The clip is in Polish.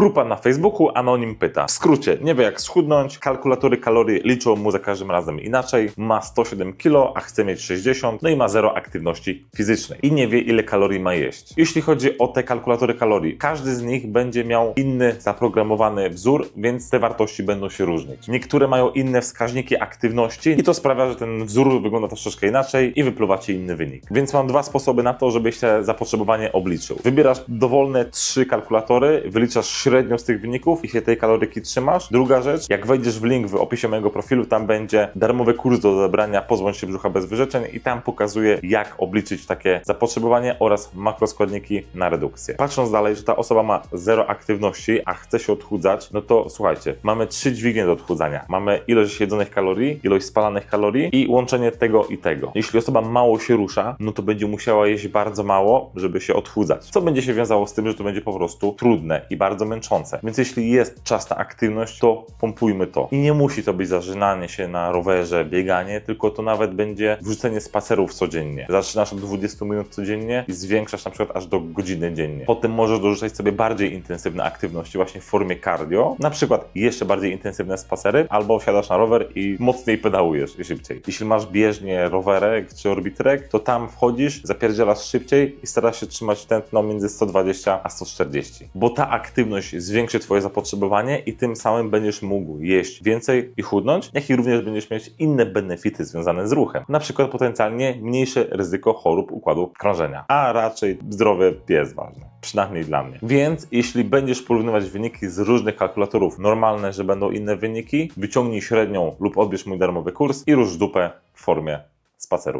Grupa na Facebooku, anonim pyta. W skrócie, nie wie jak schudnąć, kalkulatory kalorii liczą mu za każdym razem inaczej, ma 107 kg, a chce mieć 60, no i ma zero aktywności fizycznej i nie wie ile kalorii ma jeść. Jeśli chodzi o te kalkulatory kalorii, każdy z nich będzie miał inny zaprogramowany wzór, więc te wartości będą się różnić. Niektóre mają inne wskaźniki aktywności i to sprawia, że ten wzór wygląda troszeczkę inaczej i wypluwa Ci inny wynik. Więc mam dwa sposoby na to, żebyś te zapotrzebowanie obliczył. Wybierasz dowolne trzy kalkulatory, wyliczasz z tych wyników i się tej kaloryki trzymasz. Druga rzecz, jak wejdziesz w link w opisie mojego profilu, tam będzie darmowy kurs do odebrania Pozbądź się brzucha bez wyrzeczeń i tam pokazuję, jak obliczyć takie zapotrzebowanie oraz makroskładniki na redukcję. Patrząc dalej, że ta osoba ma zero aktywności, a chce się odchudzać, no to słuchajcie, mamy trzy dźwignie do odchudzania. Mamy ilość jedzonych kalorii, ilość spalanych kalorii i łączenie tego i tego. Jeśli osoba mało się rusza, no to będzie musiała jeść bardzo mało, żeby się odchudzać. Co będzie się wiązało z tym, że to będzie po prostu trudne i bardzo męczące. Więc jeśli jest czas na aktywność, to pompujmy to. I nie musi to być zażynanie się na rowerze, bieganie, tylko to nawet będzie wrzucenie spacerów codziennie. Zaczynasz od 20 minut codziennie i zwiększasz na przykład aż do godziny dziennie. Potem możesz dorzucać sobie bardziej intensywne aktywności właśnie w formie cardio, na przykład jeszcze bardziej intensywne spacery, albo wsiadasz na rower i mocniej pedałujesz i szybciej. Jeśli masz bieżnię, rowerek czy orbitrek, to tam wchodzisz, zapierdzielasz szybciej i starasz się trzymać tętno między 120 a 140. Bo ta aktywność zwiększy Twoje zapotrzebowanie i tym samym będziesz mógł jeść więcej i chudnąć, jak i również będziesz mieć inne benefity związane z ruchem. Na przykład potencjalnie mniejsze ryzyko chorób układu krążenia, a raczej zdrowie jest ważne. Przynajmniej dla mnie. Więc jeśli będziesz porównywać wyniki z różnych kalkulatorów, normalne, że będą inne wyniki, wyciągnij średnią lub odbierz mój darmowy kurs i rusz dupę w formie spaceru.